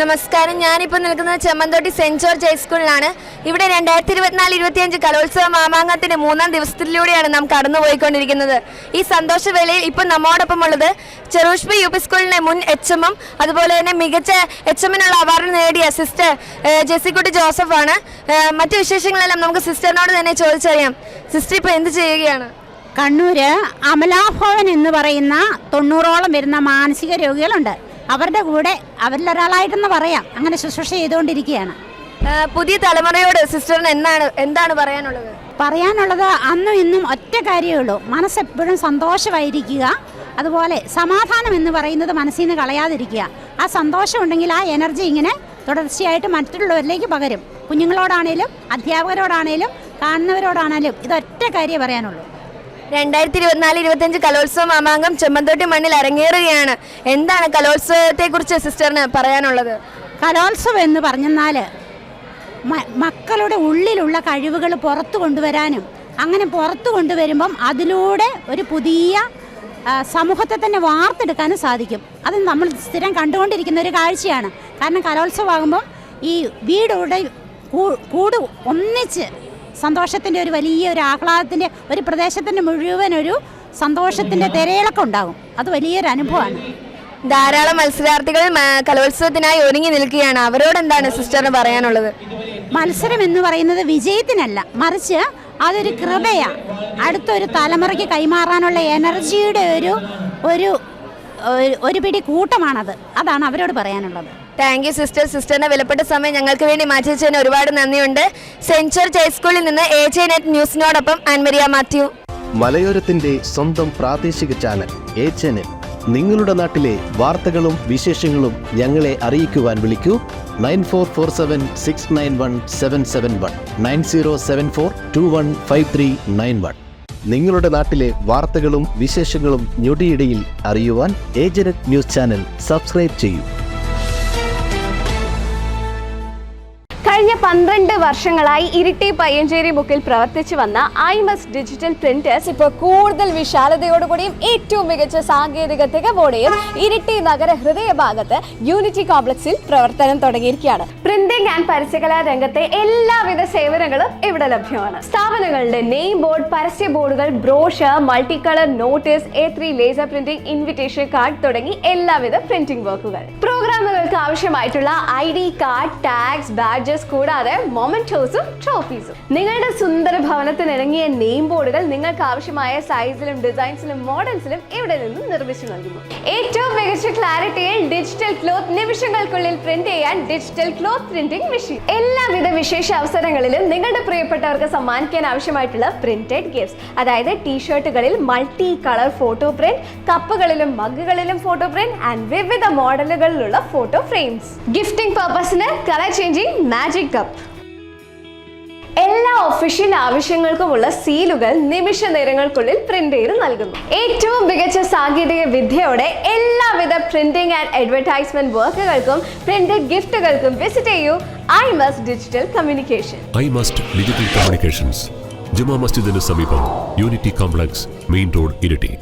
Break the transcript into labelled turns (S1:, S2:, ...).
S1: നമസ്കാരം. ഞാനിപ്പോൾ നിൽക്കുന്നത് ചെമ്മന്തോട്ടി സെന്റ് ജോർജ് ഹൈസ്കൂളിലാണ് ഇവിടെ രണ്ടായിരത്തി ഇരുപത്തിനാല് ഇരുപത്തിയഞ്ച് കലോത്സവ മാമാങ്കത്തിന്റെ മൂന്നാം ദിവസത്തിലൂടെയാണ് നാം കടന്നുപോയിക്കൊണ്ടിരിക്കുന്നത്. ഈ സന്തോഷവേളയിൽ ഇപ്പം നമ്മോടൊപ്പം ഉള്ളത് ചെറുഷ്പി യു പി സ്കൂളിലെ മുൻ എച്ച് എമ്മും അതുപോലെ തന്നെ മികച്ച എച്ച് എമ്മിനുള്ള അവാർഡ് നേടിയ സിസ്റ്റർ ജെസിക്കുട്ടി ജോസഫാണ്. മറ്റു വിശേഷങ്ങളെല്ലാം നമുക്ക് സിസ്റ്ററിനോട് തന്നെ ചോദിച്ചറിയാം. സിസ്റ്റർ ഇപ്പോൾ എന്ത് ചെയ്യുകയാണ്?
S2: കണ്ണൂര് അമലാഭവൻ എന്ന് പറയുന്ന തൊണ്ണൂറോളം വരുന്ന മാനസിക രോഗികളുണ്ട്. അവരുടെ കൂടെ അവരിലൊരാളായിട്ടെന്ന് പറയാം. അങ്ങനെ ശുശ്രൂഷ ചെയ്തുകൊണ്ടിരിക്കുകയാണ്.
S1: പുതിയ തലമുറയോട് സിസ്റ്ററിന് എന്താണ് എന്താണ് പറയാനുള്ളത്?
S2: പറയാനുള്ളത് അന്നും ഇന്നും ഒറ്റ കാര്യമേ ഉള്ളൂ. മനസ്സെപ്പോഴും സന്തോഷമായിരിക്കുക. അതുപോലെ സമാധാനം എന്ന് പറയുന്നത് മനസ്സിൽ നിന്ന് കളയാതിരിക്കുക. ആ സന്തോഷം ഉണ്ടെങ്കിൽ ആ എനർജി ഇങ്ങനെ തുടർച്ചയായിട്ട് മറ്റുള്ളവരിലേക്ക് പകരും. കുഞ്ഞുങ്ങളോടാണേലും അധ്യാപകരോടാണേലും കാണുന്നവരോടാണേലും ഇതൊറ്റ കാര്യമേ പറയാനുള്ളൂ.
S1: രണ്ടായിരത്തി ഇരുപത്തിനാല് ഇരുപത്തിയഞ്ച് കലോത്സവ മാമാങ്കം ചെമ്മന്തോട്ടി മണ്ണിൽ അരങ്ങേറുകയാണ്. എന്താണ് കലോത്സവത്തെ കുറിച്ച് സിസ്റ്ററിന് പറയാനുള്ളത്?
S2: കലോത്സവം എന്ന് പറഞ്ഞാൽ മക്കളുടെ ഉള്ളിലുള്ള കഴിവുകൾ പുറത്തു കൊണ്ടുവരാനും അങ്ങനെ പുറത്തു കൊണ്ടുവരുമ്പം അതിലൂടെ ഒരു പുതിയ സമൂഹത്തെ തന്നെ വാർത്തെടുക്കാനും സാധിക്കും. അത് നമ്മൾ സ്ഥിരം കണ്ടുകൊണ്ടിരിക്കുന്ന ഒരു കാഴ്ചയാണ്. കാരണം കലോത്സവമാകുമ്പം ഈ വീടുകളുടെ കൂട് ഒന്നിച്ച് സന്തോഷത്തിന്റെ ഒരു വലിയ ഒരു ആഹ്ലാദത്തിന്റെ ഒരു പ്രദേശത്തിന്റെ മുഴുവൻ ഒരു സന്തോഷത്തിന്റെ തിരയിളക്കം ഉണ്ടാകും. അത് വലിയൊരു അനുഭവമാണ്.
S1: ധാരാളം മത്സരാർത്ഥികൾ കലോത്സവത്തിനായി ഒരുങ്ങി നിൽക്കുകയാണ്. അവരോട് എന്താണ് സിസ്റ്ററിന് പറയാനുള്ളത്?
S2: മത്സരം എന്ന് പറയുന്നത് വിജയത്തിനല്ല മറിച്ച് അതൊരു കൃപയാണ് അടുത്തൊരു തലമുറയ്ക്ക് കൈമാറാനുള്ള എനർജിയുടെ ഒരു ഒരു- ഒരു പിടി കൂട്ടമാണത്. അതാണ് അവരോട് പറയാനുള്ളത്.
S1: താങ്ക് യു സിസ്റ്റർ സിസ്റ്ററിന്റെ വിലപ്പെട്ട സമയം ഞങ്ങൾക്ക് വേണ്ടി മാറ്റി വെച്ചതിന് ഒരുപാട് നന്ദിയുണ്ട്. സെഞ്ചർ ഹൈസ്കൂളിൽ നിന്ന് എ ജെ നെറ്റ് ന്യൂസിനോടൊപ്പം ആൻമരിയ മാത്യു.
S3: മലയോരത്തിന്റെ സ്വന്തം പ്രാദേശിക ചാനൽ എ ജെ നെറ്റ് നിങ്ങളുടെ നാട്ടിലെ വാർത്തകളും വിശേഷങ്ങളും ഞങ്ങളെ അറിയിക്കുവാൻ വിളിക്കൂ. Nine four four seven six nine one seven seven one. Nine zero seven four two one five three nine one. നിങ്ങളുടെ നാട്ടിലെ വാർത്തകളും വിശേഷങ്ങളും ഞൊടിയിടയിൽ അറിയുവാൻ ഏജനറ്റ് ന്യൂസ് ചാനൽ സബ്സ്ക്രൈബ് ചെയ്യൂ.
S4: പന്ത്രണ്ട് വർഷങ്ങളായി ഇരിട്ടി പയ്യഞ്ചേരി ബുക്കിൽ പ്രവർത്തിച്ചു വന്ന ഐ മസ് ഡിജിറ്റൽ പ്രിന്റേഴ്സ് ഇപ്പോൾ കൂടുതൽ വിശാലതയോടുകൂടിയും ഏറ്റവും മികച്ച സാങ്കേതിക തികവോടെയും ഇരിട്ടി നഗര ഹൃദയഭാഗത്ത് യൂണിറ്റി കോംപ്ലക്സിൽ പ്രവർത്തനം തുടങ്ങിയിരിക്കുകയാണ്. പ്രിന്റിംഗ് ആൻഡ് പരസ്യകലാ രംഗത്തെ എല്ലാവിധ സേവനങ്ങളും ഇവിടെ ലഭ്യമാണ്. സ്ഥാപനങ്ങളുടെ നെയിം ബോർഡ് പരസ്യ ബോർഡുകൾ brochure multi colour notice A three laser printing invitation card തുടങ്ങി എല്ലാവിധ പ്രിന്റിംഗ് വർക്കുകൾ. പ്രോഗ്രാമുകൾക്ക് ആവശ്യമായിട്ടുള്ള I D card tags badges കൂടാതെ മൊമെന്റോസും ട്രോഫീസും നിങ്ങളുടെ സുന്ദര ഭവനത്തിന് ഇറങ്ങിയ നെയിം ബോർഡുകൾ നിങ്ങൾക്ക് ആവശ്യമായ സൈസിലും ഡിസൈൻസിലും മോഡൽസിലും ഇവിടെ നിന്നും നിർമ്മിച്ചു നൽകുന്നു. ഏറ്റവും മികച്ച ക്ലാരിറ്റിയിൽ ഡിജിറ്റൽ ക്ലോത്ത് നിമിഷങ്ങൾക്കുള്ളിൽ പ്രിന്റ് ചെയ്യാൻ ഡിജിറ്റൽ ക്ലോത്ത് പ്രിന്റിംഗ് മെഷീൻ എല്ലാവിധ വിശേഷ അവസരങ്ങളിലും നിങ്ങളുടെ പ്രിയപ്പെട്ടവർക്ക് സമ്മാനിക്കാൻ ആവശ്യമായിട്ടുള്ള പ്രിന്റഡ് ഗിഫ്റ്റ്സ് അതായത് ടീഷർട്ടുകളിൽ മൾട്ടി കളർ ഫോട്ടോ പ്രിന്റ് കപ്പുകളിലും മഗ്ഗുകളിലും ഫോട്ടോ പ്രിന്റ് ആൻഡ് വിവിധ മോഡലുകളിലുള്ള ഫോട്ടോ ഫ്രെയിംസ് ഗിഫ്റ്റിംഗ് പർപ്പസിന് കളർ ചേഞ്ചിങ് മാജിക് കപ്പ് എല്ലാ ഒഫീഷ്യൽ ആവശ്യങ്ങൾക്കുമുള്ള സീലുകൾ നിമിഷ നേരങ്ങൾക്കുള്ളിൽ പ്രിന്റ് ചെയ്ത് നൽകുന്നു. ഏറ്റവും മികച്ച സാങ്കേതിക വിദ്യയോടെ എല്ലാവിധ പ്രിന്റിംഗ് ആൻഡ് അഡ്വർടൈസ്മെന്റ് വർക്കുകൾക്കും പ്രിന്റഡ് ഗിഫ്റ്റുകൾക്കും വിസിറ്റ് ചെയ്യൂ. I must digital communication
S5: I must digital communications ജുമാ മസ്ജിദിന് സമീപം unity complex main road Iritty.